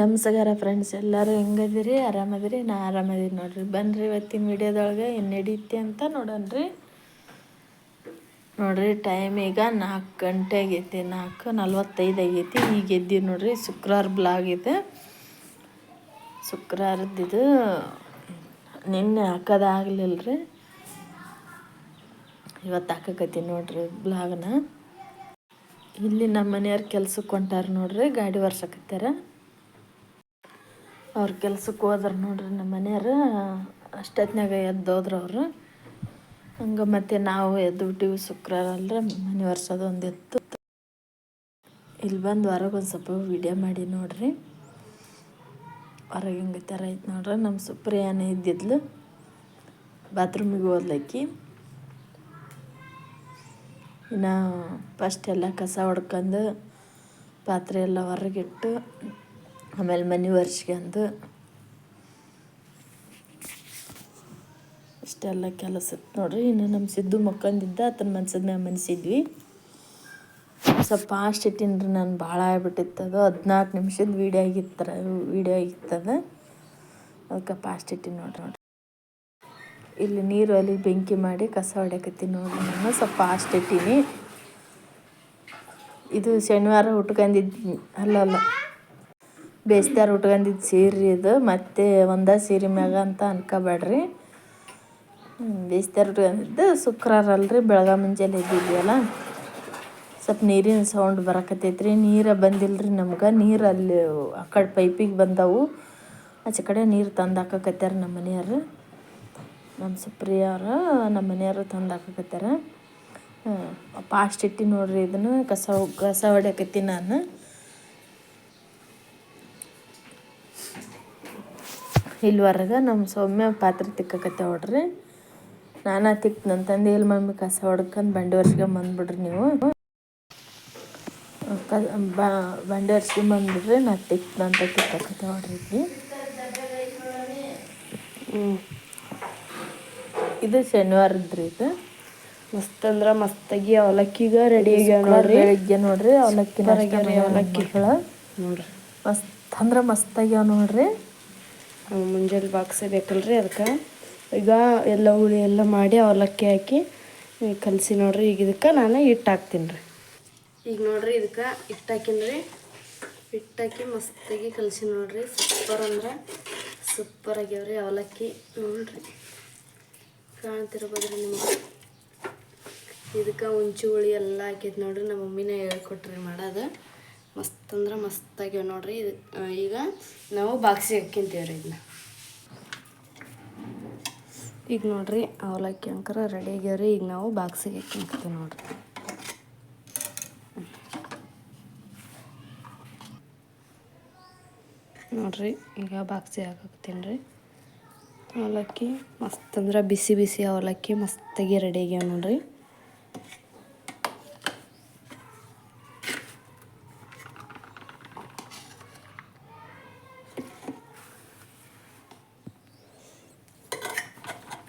ನಮಸ್ಕಾರ ಫ್ರೆಂಡ್ಸ್ ಎಲ್ಲರೂ ಹೆಂಗದಿರಿ ಆರಾಮದಿರಿ? ನಾ ಆರಾಮದೀನಿ ನೋಡ್ರಿ. ಬನ್ರಿ ಇವತ್ತಿನ ವಿಡಿಯೋದೊಳಗೆ ಏನು ನಡೀತಿ ಅಂತ ನೋಡೋಣ್ರಿ. ನೋಡ್ರಿ ಟೈಮ್ ಈಗ ನಾಲ್ಕು ಗಂಟೆ ಆಗೈತಿ. ನಾಲ್ಕು ನಲ್ವತ್ತೈದು ಆಗೈತಿ. ಈಗ ಎದ್ದೀವಿ ನೋಡ್ರಿ. ಶುಕ್ರವಾರ ಬ್ಲಾಗ್ ಇದೆ. ಶುಕ್ರವಾರದ್ದು ನಿನ್ನೆ ಹಾಕೋದಾಗಲಿಲ್ಲ ರೀ ಇವತ್ತು ಹಾಕಕತ್ತೀನಿ ನೋಡ್ರಿ ಬ್ಲಾಗ್ನ ಇಲ್ಲಿ ನಮ್ಮ ಮನೆಯವ್ರು ಕೆಲ್ಸಕ್ಕೆ ಹೊಂಟಾರ ನೋಡ್ರಿ. ಗಾಡಿ ವರ್ಷಕತ್ತಾರ ಅವ್ರ ಕೆಲ್ಸಕ್ಕೆ ಹೋದ್ರೆ ನೋಡ್ರಿ ನಮ್ಮ ಮನೆಯವ್ರು ಎದ್ದು ಎದ್ದೋದ್ರು ಅವರು. ಹಂಗೆ ಮತ್ತೆ ನಾವು ಎದ್ದು ಬಿಟ್ಟಿವಿ ಶುಕ್ರವಾರ ಅಲ್ರಿ ಮನೆ ವರ್ಷದ ಒಂದು ಎತ್ತು. ಇಲ್ಲಿ ಬಂದು ಹೊರಗೆ ಒಂದು ಸ್ವಲ್ಪ ವಿಡಿಯೋ ಮಾಡಿ ನೋಡ್ರಿ. ಹೊರಗೆ ಹಿಂಗೆ ಥರ ಐತೆ ನೋಡ್ರಿ. ನಮ್ಮ ಸುಪ್ರಿಯಾನೇ ಇದ್ದಿದ್ಲು. ಬಾತ್ರೂಮಿಗೆ ಹೋದ್ಲಕ್ಕಿ. ಇನ್ನು ಫಸ್ಟ್ ಎಲ್ಲ ಕಸ ಹೊಡ್ಕೊಂಡು ಪಾತ್ರೆ ಎಲ್ಲ ಹೊರಗಿಟ್ಟು ಆಮೇಲೆ ಮನೆ ಒರೆಸ್ಕೊಂಡು ಇಷ್ಟೆಲ್ಲ ಕೆಲಸ ನೋಡ್ರಿ. ಇನ್ನು ನಮ್ಮ ಸಿದ್ದು ಮಕ್ಕಂದಿದ್ದ ಆತನ ಮನ್ಸದ ಮ್ಯಾಗ ಮನ್ಸಿದ್ವಿ. ಸ್ವಲ್ಪ ಫಾಸ್ಟ್ ಇಟ್ಟಿನ್ರಿ ನಾನು, ಭಾಳ ಆಗ್ಬಿಟ್ಟಿತ್ತದು ಹದಿನಾಲ್ಕು ನಿಮಿಷದ ವೀಡಿಯೋ ಆಗಿತ್ತರ ವೀಡಿಯೋ ಆಗಿತ್ತದ. ಅದಕ್ಕೆ ಫಾಸ್ಟ್ ಇಟ್ಟಿನಿ ನೋಡ್ರಿ ನೋಡ್ರಿ. ಇಲ್ಲಿ ನೀರು ಅಲ್ಲಿ ಬೆಂಕಿ ಮಾಡಿ ಕಸ ಹೊಡ್ಯಾಕತ್ತೀನಿ ನೋಡ್ರಿ ನಾನು. ಸ್ವಲ್ಪ ಫಾಸ್ಟ್ ಇಟ್ಟೀನಿ. ಇದು ಶನಿವಾರ ಉಟ್ಕೊಂಡಿದ್ದು ಅಲ್ಲ ಅಲ್ಲ. ಬೇಸ್ತಾರ ಉಟ್ಕೊಂಡಿದ್ದು ಸೀರೆ ಇದು. ಮತ್ತೆ ಒಂದೇ ಸೀರೆ ಮ್ಯಾಗ ಅಂತ ಅನ್ಕೋಬೇಡ್ರಿ. ಬೇಸ್ತಾರ ಉಟ್ಕೊಂಡಿದ್ದು ಶುಕ್ರವಾರ ಅಲ್ರಿ, ಬೆಳಗಾ ಮುಂಜಾನೆ ಇದ್ದಿದ್ವಲ್ಲ ಸ್ವಲ್ಪ ನೀರಿನ ಸೌಂಡ್ ಬರಕತ್ತೈತ್ರಿ. ನೀರು ಬಂದಿಲ್ಲರಿ ನಮ್ಗೆ. ನೀರು ಅಲ್ಲಿ ಆ ಕಡೆ ಪೈಪಿಗೆ ಬಂದವು. ಆಚೆ ಕಡೆ ನೀರು ತಂದು ಹಾಕಕತ್ಯಾರ ನಮ್ಮ ಮನೆಯವರು. ನಮ್ಮ ಸುಪ್ರಿಯವ್ರು ನಮ್ಮ ಮನೆಯವರು ತಂದು ಹಾಕಕತ್ಯಾರ. ಪಾಸ್ಟ್ ಇಟ್ಟು ನೋಡ್ರಿ ಇದನ್ನು. ಕಸ ಕಸ ಹೊಡ್ಯಾಕತ್ತೀನಿ ನಾನು. ಇಲ್ಲಿವರೆಗೆ ನಮ್ಮ ಸೌಮ್ಯ ಪಾತ್ರೆ ತಿಕ್ಕಕತ್ತೆ ಹೊಡ್ರಿ. ನಾನು ತಿಕ್ ನನ್ನ ತಂದೆ ಇಲ್ಲಿ ಮಮ್ಮಿ ಕಸ ಹೊಡ್ಕೊಂಡು ಬಂಡಿ ವರ್ಷಕ್ಕೆ ಬಂದ್ಬಿಡ್ರಿ ನೀವು. ಕ ಬಂಡಿ ವರ್ಷಗೆ ಬಂದ್ಬಿಡ್ರಿ ನಾ ತಿಕ್ ಅಂತ ತಿಕ್ಕಕತ್ತೆ ಹೊಡ್ರಿ ಹ್ಞೂ ಇದು ಶನಿವಾರದ್ರಿ ಇದು. ಮಸ್ತ್ ಅಂದ್ರ ಮಸ್ತಾಗಿ ಅವಲಕ್ಕಿಗ ರೆಡಿ ಆಗ್ಯಾವ ನೋಡ್ರಿ. ಬೆಳಿಗ್ಗೆ ನೋಡ್ರಿ ಅವಲಕ್ಕಿ. ಅವಲಕ್ಕಿಗಳ ನೋಡ್ರಿ. ಮಸ್ತ್ ಅಂದ್ರೆ ಮಸ್ತಾಗ್ಯಾವ ನೋಡ್ರಿ. ಮುಂಜಾನೆ ಬಾಕ್ಸೇ ಬೇಕಲ್ರಿ ಅದಕ್ಕೆ. ಈಗ ಎಲ್ಲ ಹುಳಿ ಎಲ್ಲ ಮಾಡಿ ಅವಲಕ್ಕಿ ಹಾಕಿ ಕಲಸಿ ನೋಡ್ರಿ, ಈಗ ಇದಕ್ಕೆ ನಾನು ಹಿಟ್ಟು ಹಾಕ್ತೀನಿ ರೀ ಈಗ ನೋಡ್ರಿ ಇದಕ್ಕೆ ಹಿಟ್ಟು ಹಾಕಿನ್ರಿ. ರೀ ಹಾಕಿ ಮಸ್ತಾಗಿ ಕಲಸಿ ನೋಡ್ರಿ. ಸೂಪರ್ ಅಂದ್ರೆ ಸೂಪರ್ ಆಗ್ಯಾವ್ರಿ ಅವಲಕ್ಕಿ. ನೋಡ್ರಿ. ಕಾಣ್ತಿರ್ಬೋದ್ರಿ ನಿಮ್ಗೆ. ಇದಕ್ಕೆ ಹುಂಚಿ ಹುಳಿ ಎಲ್ಲ ಹಾಕಿದ್ ನೋಡ್ರಿ ನಮ್ಮ ಮಮ್ಮಿನೇ ಹೇಳ್ಕೊಟ್ರಿ ಮಾಡೋದು. ಮಸ್ತ್ ಅಂದ್ರೆ ಮಸ್ತ್ ಆಗ್ಯಾವ ನೋಡ್ರಿ ಇದು. ಈಗ ನಾವು ಬಾಕ್ಸಿಗೆ ಹಾಕಿಂತೀವ್ರಿ ಇದನ್ನ ಈಗ ನೋಡ್ರಿ ಅವಲಕ್ಕಿ ಅಂಕರ ರೆಡಿ ಆಗ್ಯಾವ್ರಿ. ಈಗ ನಾವು ಬಾಕ್ಸಿಗೆ ಹಾಕಿಂತೀವಿ ನೋಡ್ರಿ. ನೋಡ್ರಿ, ಈಗ ಬಾಕ್ಸಿ ಹಾಕತ್ತೀನಿ ರೀ ಅವಲಕ್ಕಿ ಮಸ್ತ್ ಅಂದ್ರೆ ಬಿಸಿ ಬಿಸಿ ಅವಲಕ್ಕಿ ಮಸ್ತಾಗಿ ರೆಡಿ ಆಗ್ಯಾವ ನೋಡ್ರಿ.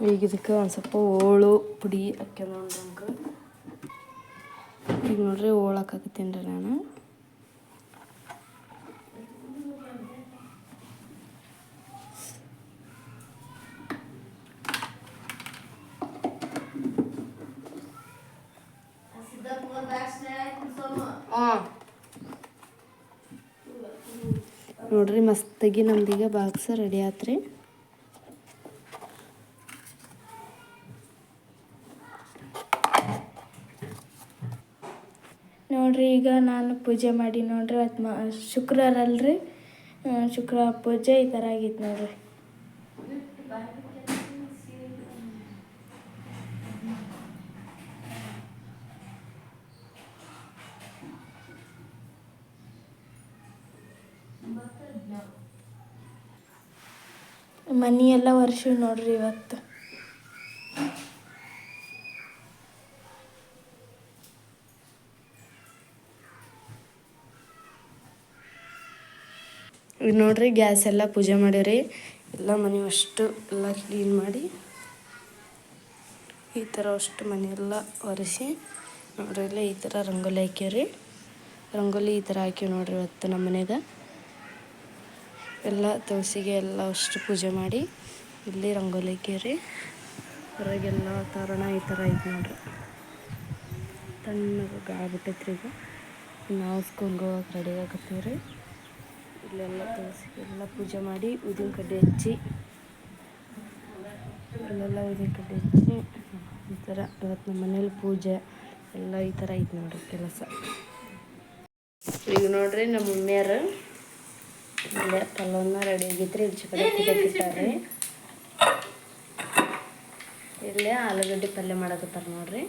ಈಗ ಇದಕ್ಕೆ ಒಂದು ಸ್ವಲ್ಪ ಓಳು, ಪುಡಿ ಹಾಕ್ಯ ನೋಡ್ರಿ ನಮ್ಗೆ ಈಗ ನೋಡ್ರಿ ಹಾಕಾಕತ್ತೀನಿ ರೀ ನಾನು. ನೋಡ್ರಿ ಮಸ್ತಾಗಿ ನಮ್ದೀಗ ಬಾಕ್ಸ್ ರೆಡಿ ಆತ್ರಿ ನೋಡ್ರಿ ಈಗ ನಾನು ಪೂಜೆ ಮಾಡಿ ನೋಡ್ರಿ, ಅದು ಮ ಶುಕ್ರವಾರ ಅಲ್ರಿ ಶುಕ್ರವಾರ ಪೂಜೆ ಈ ಥರ ಆಗಿತ್ತು ನೋಡ್ರಿ. ಮನಿ ಎಲ್ಲ ವರ್ಷ ನೋಡ್ರಿ ಇವತ್ತು. ಈಗ ನೋಡ್ರಿ, ಗ್ಯಾಸ್ ಎಲ್ಲ ಪೂಜೆ ಮಾಡಿರಿ ಎಲ್ಲ ಮನೆ ಅಷ್ಟು ಎಲ್ಲ ಕ್ಲೀನ್ ಮಾಡಿ, ಈ ಥರ ಅಷ್ಟು ಮನೆಯೆಲ್ಲ ಒರೆಸಿ, ನೋಡ್ರಿ ಎಲ್ಲ ಈ ಥರ ರಂಗೋಲಿ ಹಾಕ್ಯವ್ರಿ ರಂಗೋಲಿ ಈ ಥರ ಹಾಕಿವಿ ನೋಡ್ರಿ ಇವತ್ತು ನಮ್ಮ ಮನೆಗೆ. ಎಲ್ಲ ತುಳಸಿಗೆ ಎಲ್ಲ ಅಷ್ಟು ಪೂಜೆ ಮಾಡಿ, ಇಲ್ಲಿ ರಂಗೋಲಿ ಹಾಕ್ಯವ್ರಿ ಹೊರಗೆಲ್ಲ ತೋರಣ ಈ ಥರ ಐತೆ ನೋಡ್ರಿ. ತಣ್ಣಗೆ ಗಾಳಿ ಈಗ. ನಾವು ಸ್ಕೂಲ್ಗೆ ಹೋಗಕ್ಕೆ ರೆಡಿ ಆಗತ್ತೀವಿ ರೀ ಇಲ್ಲೆಲ್ಲ ತೋರಿಸಿ ಎಲ್ಲ ಪೂಜೆ ಮಾಡಿ ಉದಿನ ಕಡ್ಡಿ ಹಚ್ಚಿ ಅಲ್ಲೆಲ್ಲ ಉದಿನ ಕಡ್ಡಿ ಹಚ್ಚಿ ಈ ಥರ ಇವತ್ತು ನಮ್ಮ ಮನೇಲಿ ಪೂಜೆ ಎಲ್ಲ ಈ ಥರ ಐತೆ ನೋಡ್ರಿ ಕೆಲಸ. ಈಗ ನೋಡ್ರಿ ನಮ್ಮ ಮಮ್ಮಿಯರು ಇಲ್ಲೇ ಪಲ್ಲವನ್ನ ರೆಡಿ ಆಗಿದ್ರೆ ಹೆಚ್ಚು ಕಡೆ ಕುದಕ್ಕಿಟ್ಟಾರೆ ಇಲ್ಲೇ ಆಲೂಗಡ್ಡೆ ಪಲ್ಯ ಮಾಡಕತ್ತಾರ ನೋಡ್ರಿ.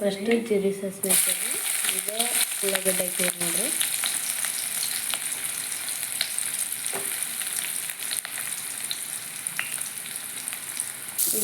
ಫಸ್ಟ್ ಜೀರಿಗೆ ಸಾಸಿವೆ ಹಾಕ್ಯಾರ. ಈಗ ಉಳ್ಳಾಗಡ್ಡೆ ಹಾಕ್ಯಾರ ನೋಡ್ರಿ.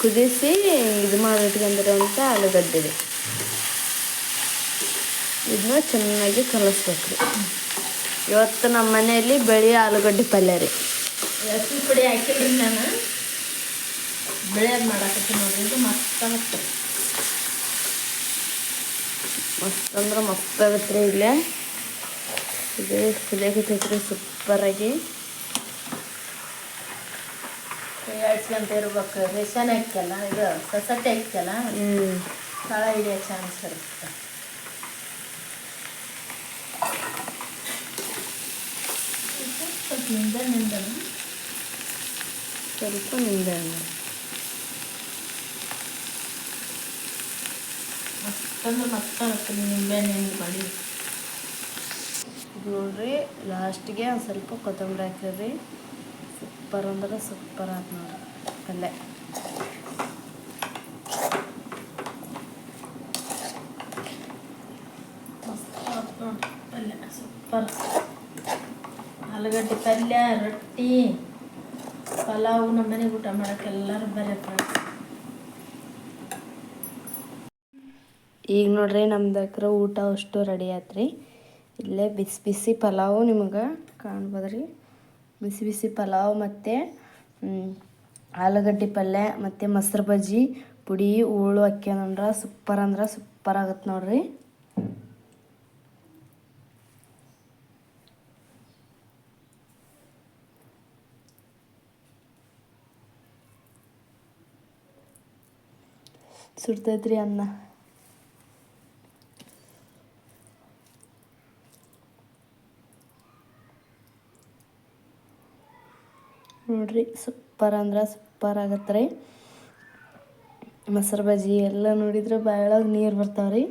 ಕುದಿಸಿ ಇದು ಮಾಡಿಟ್ಕೊಂಡಿರೋಂಥ ಆಲೂಗಡ್ಡೆ ಇದೆ ಇದನ್ನ ಚೆನ್ನಾಗಿ ಕಲಿಸ್ಬೇಕ್ರಿ ಇವತ್ತು ನಮ್ಮ ಮನೆಯಲ್ಲಿ ಬೆಳೆ ಆಲೂಗಡ್ಡೆ ಪಲ್ಯ ರೀ. ಅರಿಶಿನ ಪುಡಿ ಹಾಕಿಲ್ರಿ ನಾನು. ಬೆಳೆಯೋದು ಮಾಡಾಕತ್ತೀನಿ ನೋಡ್ರಿ ಇದು ಮಸ್ತ್ ಆಗುತ್ತೆ. ಮಸ್ತ್ ಅಂದ್ರೆ ಮಸ್ತ್ ಆಗತ್ತೆ ರೀ ಇಲ್ಲೇ. ಇದು ಸೂಪರಾಗಿ ಕೈ ಆಡ್ಸ್ಕೊಂತ ಇರ್ಬೇಕು ರೇಷನ್ ಹಾಕ್ಯಲ್ಲ ಇದು ಸೊಸೈಟಿ ಹಾಕ್ಯಲ್ಲ ತಳ ಹಿಡಿಯೋ ಚಾನ್ಸ್ ಇರುತ್ತೆ. ನಿಂಬೆನ ಸ್ವಲ್ಪ ಮಸ್ತ್ ನಿಂಬೆ ಮಾಡಿ? ನೋಡ್ರಿ ಲಾಸ್ಟಿಗೆ ಒಂದು ಸ್ವಲ್ಪ ಕೊತ್ತಂಬರಿ ಹಾಕಿರಿ. ಸೂಪರ್ ಅಂದ್ರೆ ಸೂಪರ್ ಆಯ್ತು ನೋಡ್ರಿ ಪಲ್ಯ ಸೂಪರ್. ಆಲೂಗಡ್ಡೆ ಪಲ್ಯ, ರೊಟ್ಟಿ, ಪಲಾವು ನಮ್ಮ ಮನೆಗೆ ಊಟ ಮಾಡಕ್ಕೆ ಎಲ್ಲರೂ ಬರೀ ಈಗ ನೋಡ್ರಿ ನಮ್ದು ಹತ್ರ ಊಟ ಅಷ್ಟು ರೆಡಿ ಆತ್ರಿ. ಇಲ್ಲೇ ಬಿಸಿ ಬಿಸಿ ಪಲಾವು ನಿಮಗೆ ಕಾಣ್ಬೋದ್ರಿ. ಬಿಸಿ ಬಿಸಿ ಪಲಾವ್ ಮತ್ತು ಆಲೂಗಡ್ಡೆ ಪಲ್ಯ ಮತ್ತು ಮೊಸರು ಬಜ್ಜಿ, ಪುಡಿ, ಹೋಳು ಹಾಕ್ಯಾನಂದ್ರೆ ಸೂಪರ್ ಅಂದ್ರೆ ಸೂಪರ್ ಆಗತ್ತೆ ನೋಡ್ರಿ. ಸುಡ್ತೈತ್ರಿ ಅನ್ನ. ನೋಡ್ರಿ, ಸೂಪರ್ ಅಂದ್ರೆ ಸೂಪರ್ ಆಗತ್ತೆ ರೀ. ಮೊಸರು ಬಜ್ಜಿ ಎಲ್ಲ ನೋಡಿದ್ರೆ ಬಾಳಾಗ ನೀರು ಬರ್ತಾವ್ರಿ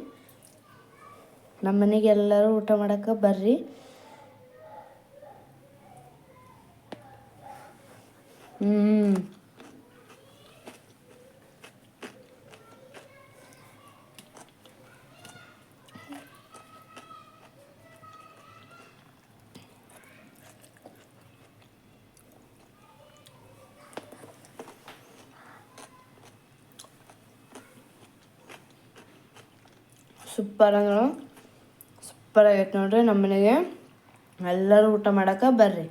ನಮ್ಮ ಮನೆಗೆ ಎಲ್ಲರೂ ಊಟ ಮಾಡಕ್ಕೆ ಬರ್ರಿ. ಹ್ಞೂ ಸೂಪರ್ ಅಂದ್ರೆ ಸೂಪರ್ ಆಗೈತೆ ನೋಡ್ರಿ ನಮ್ಮ ಮನೆಗೆ. ಎಲ್ಲರೂ ಊಟ ಮಾಡಕ್ಕೆ ಬರ್ರಿ.